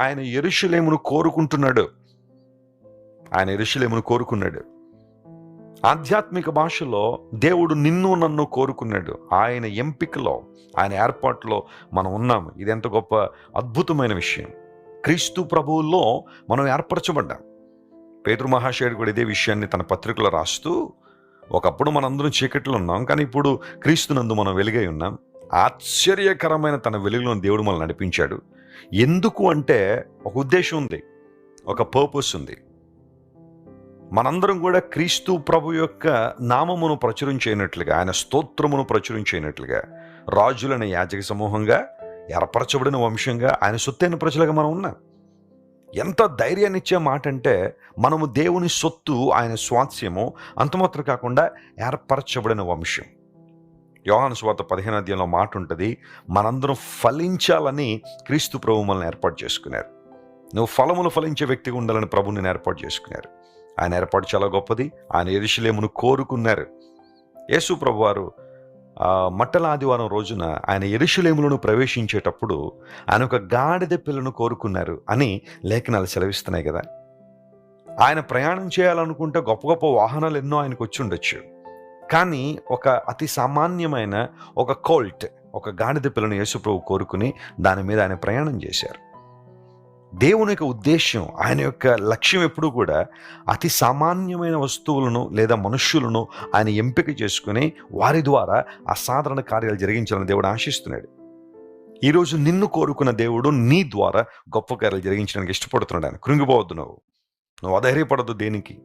ఆయన ఎరుషులేమును కోరుకుంటున్నాడు. ఆయన ఎరుషులేమును కోరుకున్నాడు. ఆధ్యాత్మిక భాషలో దేవుడు నిన్ను నన్ను కోరుకున్నాడు. ఆయన ఎంపికలో ఆయన ఏర్పాటులో మనం ఉన్నాము ఇది ఎంత గొప్ప అద్భుతమైన విషయం. క్రీస్తు ప్రభువుల్లో మనం ఏర్పరచబడ్డాం. పేదరు మహాశయుడు కూడా ఇదే విషయాన్ని తన పత్రికలో రాస్తూ ఒకప్పుడు మనందరం చీకట్లో ఉన్నాం కానీ ఇప్పుడు క్రీస్తునందు మనం వెలుగై ఉన్నాం. ఆశ్చర్యకరమైన తన వెలుగులో దేవుడు మనల్ని నడిపించాడు. ఎందుకు అంటే ఒక ఉద్దేశం ఉంది ఒక పర్పస్ ఉంది. మనందరం కూడా క్రీస్తు ప్రభు యొక్క నామమును ప్రచురించేయనట్లుగా ఆయన స్తోత్రమును ప్రచురించేయనట్లుగా రాజులైన యాజక సమూహంగా ఏర్పరచబడిన వంశంగా ఆయన సొత్తైన ప్రజలుగా మనం ఉన్నాం. ఎంత ధైర్యాన్ని ఇచ్చే మాట అంటే మనము దేవుని సొత్తు ఆయన స్వాస్యము అంతమాత్రం కాకుండా ఏర్పరచబడిన వంశం. యోహాను స్వాత పదిహేను అధ్యాయంలో మాట ఉంటుంది మనందరం ఫలించాలని క్రీస్తు ప్రభు మనల్ని ఏర్పాటు చేసుకున్నారు. నువ్వు ఫలములు ఫలించే వ్యక్తిగా ఉండాలని ప్రభు నేను ఏర్పాటు చేసుకున్నారు. ఆయన ఏర్పాటు చాలా గొప్పది. ఆయన ఎరుషులేమును కోరుకున్నారు. యేసు ప్రభు వారు మట్టల ఆదివారం రోజున ఆయన ఎరుషులేములను ప్రవేశించేటప్పుడు ఆయన ఒక గాడిద పిల్లను కోరుకున్నారు అని లేఖనాలు సెలవిస్తున్నాయి కదా. ఆయన ప్రయాణం చేయాలనుకుంటే గొప్ప గొప్ప వాహనాలు ఎన్నో ఆయనకు వచ్చి ఉండొచ్చు. కానీ ఒక అతి సామాన్యమైన ఒక కోల్ట్ ఒక గాడిద పిల్లను యేసుప్రభు కోరుకుని దాని మీద ఆయన ప్రయాణం చేశారు. దేవుని యొక్క ఉద్దేశ్యం ఆయన యొక్క లక్ష్యం ఎప్పుడూ కూడా అతి సామాన్యమైన వస్తువులను లేదా మనుష్యులను ఆయన ఎంపిక చేసుకుని వారి ద్వారా అసాధారణ కార్యాలు జరిగించాలని దేవుడు ఆశిస్తున్నాడు. ఈరోజు నిన్ను కోరుకున్న దేవుడు నీ ద్వారా గొప్ప కార్యాలు జరిగించడానికి ఇష్టపడుతున్నాడు ఆయన. కృంగిపోవద్దు నువ్వు. నువ్వు అధైర్యపడద్దు దేనికి?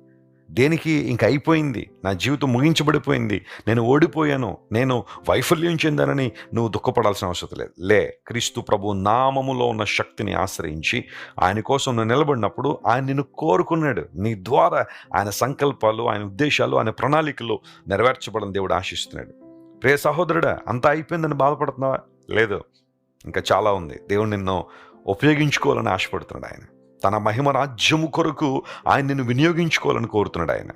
దేనికి ఇంక అయిపోయింది? నా జీవితం ముగించబడిపోయింది. నేను ఓడిపోయాను. నేను వైఫల్యం చెందానని నువ్వు దుఃఖపడాల్సిన అవసరం లేదు. లే క్రీస్తు ప్రభు నామములో ఉన్న శక్తిని ఆశ్రయించి ఆయన కోసం నువ్వు నిలబడినప్పుడు ఆయన నిన్ను కోరుకున్నాడు. నీ ద్వారా ఆయన సంకల్పాలు ఆయన ఉద్దేశాలు ఆయన ప్రణాళికలు నెరవేర్చబడని దేవుడు ఆశిస్తున్నాడు. ప్రే సహోదరుడా అంతా అయిపోయిందని బాధపడుతున్నావా? లేదు. ఇంకా చాలా ఉంది. దేవుడు నిన్ను ఉపయోగించుకోవాలని ఆశపడుతున్నాడు ఆయన. తన మహిమ రాజ్యము కొరకు ఆయన నిన్ను వినియోగించుకోవాలని కోరుతున్నాడు ఆయన.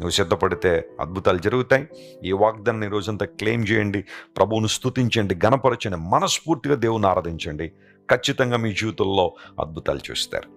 నువ్వు సిద్ధపడితే అద్భుతాలు జరుగుతాయి. ఈ వాగ్దాన్ని రోజంతా క్లెయిమ్ చేయండి. ప్రభువును స్తుతించండి. గణపరచండి. మనస్ఫూర్తిగా దేవుని ఆరాధించండి. ఖచ్చితంగా మీ జీవితంలో అద్భుతాలు చూస్తారు.